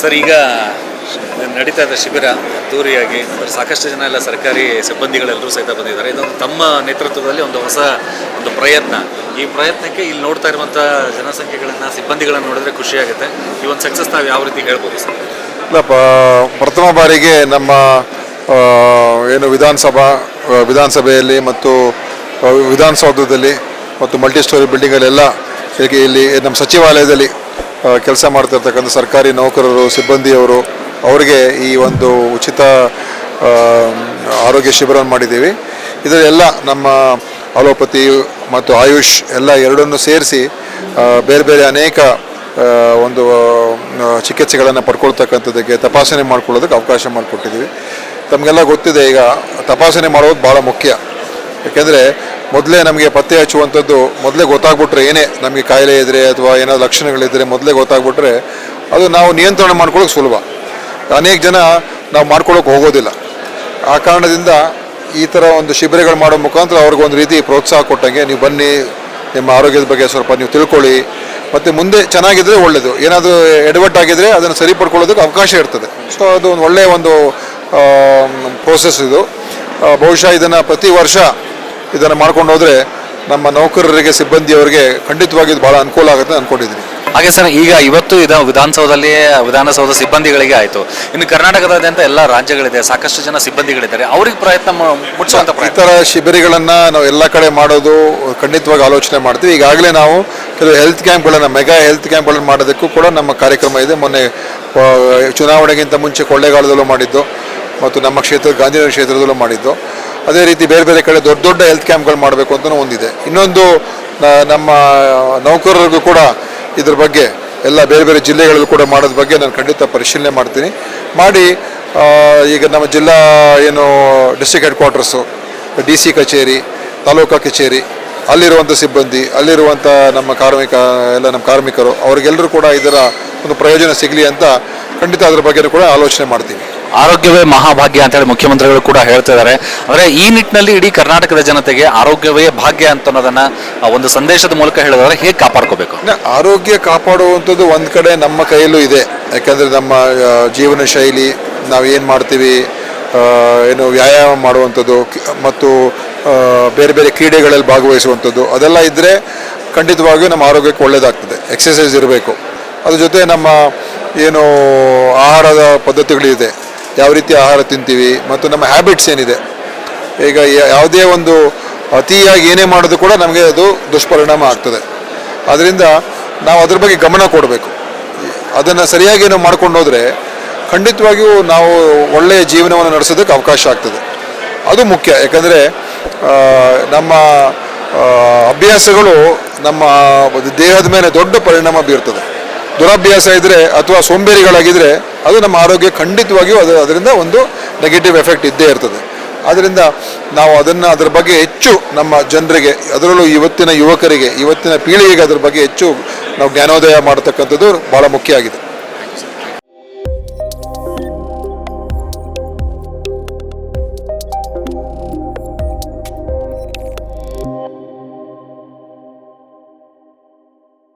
Sir, ಈಗ ನಡೀತಾ ಇದ್ದ ಶಿಬಿರ ಅದ್ದೂರಿಯಾಗಿ ಸಾಕಷ್ಟು ಜನ ಎಲ್ಲ ಸರ್ಕಾರಿ ಸಿಬ್ಬಂದಿಗಳೆಲ್ಲರೂ ಸಹಿತ ಬಂದಿದ್ದಾರೆ. ಇದೊಂದು ತಮ್ಮ ನೇತೃತ್ವದಲ್ಲಿ ಒಂದು ಹೊಸ ಒಂದು ಪ್ರಯತ್ನ. ಈ ಪ್ರಯತ್ನಕ್ಕೆ ಇಲ್ಲಿ ನೋಡ್ತಾ ಇರುವಂಥ ಜನಸಂಖ್ಯೆಗಳನ್ನು, ಸಿಬ್ಬಂದಿಗಳನ್ನು ನೋಡಿದ್ರೆ ಖುಷಿಯಾಗುತ್ತೆ ಈ ಒಂದು ಸಕ್ಸಸ್ ನಾವು ಯಾವ ರೀತಿ ಹೇಳ್ಬೋದು ಸರ್? ಇಲ್ಲ ಪ್ರಥಮ ಬಾರಿಗೆ ನಮ್ಮ ಏನು ವಿಧಾನಸಭಾ ವಿಧಾನಸಭೆಯಲ್ಲಿ ಮತ್ತು ವಿಧಾನಸೌಧದಲ್ಲಿ ಮತ್ತು ಮಲ್ಟಿ ಸ್ಟೋರಿ ಬಿಲ್ಡಿಂಗಲ್ಲೆಲ್ಲ ಹೇಗೆ ಇಲ್ಲಿ ನಮ್ಮ ಸಚಿವಾಲಯದಲ್ಲಿ ಕೆಲಸ ಮಾಡ್ತಿರ್ತಕ್ಕಂಥ ಸರ್ಕಾರಿ ನೌಕರರು, ಸಿಬ್ಬಂದಿಯವರು, ಅವರಿಗೆ ಈ ಒಂದು ಉಚಿತ ಆರೋಗ್ಯ ಶಿಬಿರವನ್ನು ಮಾಡಿದ್ದೀವಿ. ಇದರೆಲ್ಲ ನಮ್ಮ ಅಲೋಪತಿ ಮತ್ತು ಆಯುಷ್ ಎಲ್ಲ ಎರಡನ್ನು ಸೇರಿಸಿ ಬೇರೆ ಬೇರೆ ಅನೇಕ ಒಂದು ಚಿಕಿತ್ಸೆಗಳನ್ನು ಪಡ್ಕೊಳ್ತಕ್ಕಂಥದ್ದಕ್ಕೆ ತಪಾಸಣೆ ಮಾಡ್ಕೊಳ್ಳೋದಕ್ಕೆ ಅವಕಾಶ ಮಾಡಿಕೊಟ್ಟಿದ್ದೀವಿ. ತಮಗೆಲ್ಲ ಗೊತ್ತಿದೆ ಈಗ ತಪಾಸಣೆ ಮಾಡೋದು ಭಾಳ ಮುಖ್ಯ. ಯಾಕೆಂದರೆ ಮೊದಲೇ ನಮಗೆ ಪತ್ತೆ ಹಚ್ಚುವಂಥದ್ದು ಮೊದಲೇ ಗೊತ್ತಾಗ್ಬಿಟ್ರೆ ಏನೇ ನಮಗೆ ಕಾಯಿಲೆ ಇದ್ದರೆ ಅಥವಾ ಏನಾದ್ರು ಲಕ್ಷಣಗಳಿದ್ದರೆ ಮೊದಲೇ ಗೊತ್ತಾಗ್ಬಿಟ್ರೆ ಅದು ನಾವು ನಿಯಂತ್ರಣ ಮಾಡ್ಕೊಳ್ಳೋಕೆ ಸುಲಭ. ಅನೇಕ ಜನ ನಾವು ಮಾಡ್ಕೊಳ್ಳೋಕೆ ಹೋಗೋದಿಲ್ಲ. ಆ ಕಾರಣದಿಂದ ಈ ಥರ ಒಂದು ಶಿಬಿರಗಳು ಮಾಡೋ ಮುಖಾಂತರ ಅವ್ರಿಗೊಂದು ರೀತಿ ಪ್ರೋತ್ಸಾಹ ಕೊಟ್ಟಂಗೆ ನೀವು ಬನ್ನಿ, ನಿಮ್ಮ ಆರೋಗ್ಯದ ಬಗ್ಗೆ ಸ್ವಲ್ಪ ನೀವು ತಿಳ್ಕೊಳ್ಳಿ. ಮತ್ತು ಮುಂದೆ ಚೆನ್ನಾಗಿದ್ದರೆ ಒಳ್ಳೆಯದು ಏನಾದರೂ ಎಡವಟ್ಟಾಗಿದ್ದರೆ ಅದನ್ನು ಸರಿಪಡ್ಕೊಳ್ಳೋದಕ್ಕೆ ಅವಕಾಶ ಇರ್ತದೆ. ಸೊ ಅದು ಒಂದು ಒಳ್ಳೆಯ ಒಂದು ಪ್ರೋಸೆಸ್ ಇದು. ಬಹುಶಃ ಇದನ್ನು ಪ್ರತಿ ವರ್ಷ ಇದನ್ನು ಮಾಡ್ಕೊಂಡು ಹೋದರೆ ನಮ್ಮ ನೌಕರರಿಗೆ ಸಿಬ್ಬಂದಿಯವರಿಗೆ ಖಂಡಿತವಾಗಿ ಇದು ಭಾಳ ಅನುಕೂಲ ಆಗುತ್ತೆ ಅನ್ಕೊಂಡಿದ್ದೀನಿ. ಹಾಗೆ ಸರ್ ಈಗ ಇವತ್ತು ಇದು ವಿಧಾನಸೌಧದಲ್ಲಿ ವಿಧಾನಸೌಧ ಸಿಬ್ಬಂದಿಗಳಿಗೆ ಆಯಿತು. ಇನ್ನು ಕರ್ನಾಟಕದಾದ್ಯಂತ ಎಲ್ಲ ರಾಜ್ಯಗಳಿದೆ ಸಾಕಷ್ಟು ಜನ ಸಿಬ್ಬಂದಿಗಳಿದ್ದಾರೆ. ಅವ್ರಿಗೆ ಪ್ರಯತ್ನ ಮುಟ್ಟಿಸುವಂಥ ಮುಟ್ಸುವಂಥ ಈ ಪ್ರಯತ್ನ. ಥರ ಶಿಬಿರಗಳನ್ನು ನಾವು ಎಲ್ಲ ಕಡೆ ಮಾಡೋದು ಖಂಡಿತವಾಗಿ ಆಲೋಚನೆ ಮಾಡ್ತೀವಿ. ಈಗಾಗಲೇ ನಾವು ಕೆಲವು ಹೆಲ್ತ್ ಕ್ಯಾಂಪ್ಗಳನ್ನು ಮೆಗಾ ಹೆಲ್ತ್ ಕ್ಯಾಂಪ್ಗಳನ್ನು ಮಾಡೋದಕ್ಕೂ ಕೂಡ ನಮ್ಮ ಕಾರ್ಯಕ್ರಮ ಇದೆ. ಮೊನ್ನೆ ಆ, ಚುನಾವಣೆಗಿಂತ ಮುಂಚೆ ಕೊಳ್ಳೇಗಾಲದಲ್ಲೂ ಮಾಡಿದ್ದು ಮತ್ತು ನಮ್ಮ ಕ್ಷೇತ್ರ ಗಾಂಧಿನಗರ ಕ್ಷೇತ್ರದಲ್ಲೂ ಮಾಡಿದ್ದು. ಅದೇ ರೀತಿ ಬೇರೆ ಬೇರೆ ಕಡೆ ದೊಡ್ಡ ದೊಡ್ಡ ಹೆಲ್ತ್ ಕ್ಯಾಂಪ್ಗಳು ಮಾಡಬೇಕು ಅಂತಲೂ ಒಂದಿದೆ. ಇನ್ನೊಂದು ನಮ್ಮ ನೌಕರರಿಗೂ ಕೂಡ ಇದ್ರ ಬಗ್ಗೆ, ಎಲ್ಲ ಬೇರೆ ಬೇರೆ ಜಿಲ್ಲೆಗಳಲ್ಲೂ ಕೂಡ ಮಾಡೋದ್ರ ಬಗ್ಗೆ ನಾನು ಖಂಡಿತ ಪರಿಶೀಲನೆ ಮಾಡ್ತೀನಿ. ಮಾಡಿ ಈಗ ನಮ್ಮ ಜಿಲ್ಲಾ ಏನು district headquarters D C ಕಚೇರಿ, ತಾಲೂಕಾ ಕಚೇರಿ ಅಲ್ಲಿರುವಂಥ ಸಿಬ್ಬಂದಿ ಅಲ್ಲಿರುವಂಥ ನಮ್ಮ ಕಾರ್ಮಿಕ, ಎಲ್ಲ ನಮ್ಮ ಕಾರ್ಮಿಕರು ಅವ್ರಿಗೆಲ್ಲರೂ ಕೂಡ ಇದರ ಒಂದು ಪ್ರಯೋಜನ ಸಿಗಲಿ ಅಂತ ಖಂಡಿತ ಅದ್ರ ಬಗ್ಗೆ ಕೂಡ ಆಲೋಚನೆ ಮಾಡ್ತೀವಿ ಆರೋಗ್ಯವೇ ಮಹಾಭಾಗ್ಯ ಅಂತ ಹೇಳಿ ಮುಖ್ಯಮಂತ್ರಿಗಳು ಕೂಡ ಹೇಳ್ತಾ ಇದ್ದಾರೆ. ಅಂದ್ರೆ ಈ ನಿಟ್ಟಿನಲ್ಲಿ ಇಡೀ ಕರ್ನಾಟಕದ ಜನತೆಗೆ ಆರೋಗ್ಯವೇ ಭಾಗ್ಯ ಅಂತ ಅನ್ನೋದನ್ನ ಒಂದು ಸಂದೇಶದ ಮೂಲಕ ಹೇಳಿದ್ರೆ ಹೇಗೆ ಕಾಪಾಡ್ಕೋಬೇಕು? ಆರೋಗ್ಯ ಕಾಪಾಡುವಂಥದ್ದು ಒಂದು ಕಡೆ ನಮ್ಮ ಕೈಯಲ್ಲೂ ಇದೆ. ಯಾಕಂದರೆ ನಮ್ಮ ಜೀವನ ಶೈಲಿ, ನಾವು ಏನು ಮಾಡ್ತೀವಿ ಏನು ವ್ಯಾಯಾಮ ಮಾಡುವಂಥದ್ದು ಮತ್ತು ಬೇರೆ ಬೇರೆ ಕ್ರೀಡೆಗಳಲ್ಲಿ ಭಾಗವಹಿಸುವಂಥದ್ದು, ಅದೆಲ್ಲ ಇದ್ದರೆ ಖಂಡಿತವಾಗಿಯೂ ನಮ್ಮ ಆರೋಗ್ಯಕ್ಕೆ ಒಳ್ಳೆಯದಾಗ್ತದೆ ಎಕ್ಸಸೈಸ್ ಇರಬೇಕು. ಅದ್ರ ಜೊತೆ ನಮ್ಮ, ಏನು, ಆಹಾರದ ಪದ್ಧತಿಗಳಿದೆ. ಯಾವ ರೀತಿ ಆಹಾರ ತಿಂತೀವಿ ಮತ್ತು ನಮ್ಮ ಹ್ಯಾಬಿಟ್ಸ್ ಏನಿದೆ. ಈಗ ಯಾವುದೇ ಒಂದು ಅತಿಯಾಗಿ ಏನೇ ಮಾಡೋದು ಕೂಡ ನಮಗೆ ಅದು ದುಷ್ಪರಿಣಾಮ ಆಗ್ತದೆ. ಅದರಿಂದ ನಾವು ಅದ್ರ ಬಗ್ಗೆ ಗಮನ ಕೊಡಬೇಕು. ಅದನ್ನು ಸರಿಯಾಗಿ ನಾವು ಮಾಡ್ಕೊಂಡು ಹೋದರೆ ಖಂಡಿತವಾಗಿಯೂ ನಾವು ಒಳ್ಳೆಯ ಜೀವನವನ್ನು ನಡೆಸೋದಕ್ಕೆ ಅವಕಾಶ ಆಗ್ತದೆ. ಅದು ಮುಖ್ಯ. ಯಾಕಂದರೆ ನಮ್ಮ ಅಭ್ಯಾಸಗಳು ನಮ್ಮ ದೇಹದ ಮೇಲೆ ದೊಡ್ಡ ಪರಿಣಾಮ ಬೀರ್ತದೆ. ದುರಭ್ಯಾಸ ಇದ್ದರೆ ಅಥವಾ ಸೋಂಬೇರಿಗಳಾಗಿದ್ದರೆ ಅದು ನಮ್ಮ ಆರೋಗ್ಯ ಖಂಡಿತವಾಗಿಯೂ ಅದು ಅದರಿಂದ ಒಂದು ನೆಗೆಟಿವ್ ಎಫೆಕ್ಟ್ ಇದ್ದೇ ಇರ್ತದೆ. ಆದ್ದರಿಂದ ನಾವು ಅದನ್ನು ಅದರ ಬಗ್ಗೆ ಹೆಚ್ಚು ನಮ್ಮ ಜನರಿಗೆ, ಅದರಲ್ಲೂ ಇವತ್ತಿನ ಯುವಕರಿಗೆ, ಇವತ್ತಿನ ಪೀಳಿಗೆಗೆ ಅದ್ರ ಬಗ್ಗೆ ಹೆಚ್ಚು ನಾವು ಜ್ಞಾನೋದಯ ಮಾಡತಕ್ಕಂಥದ್ದು ಭಾಳ ಮುಖ್ಯ ಆಗಿದೆ.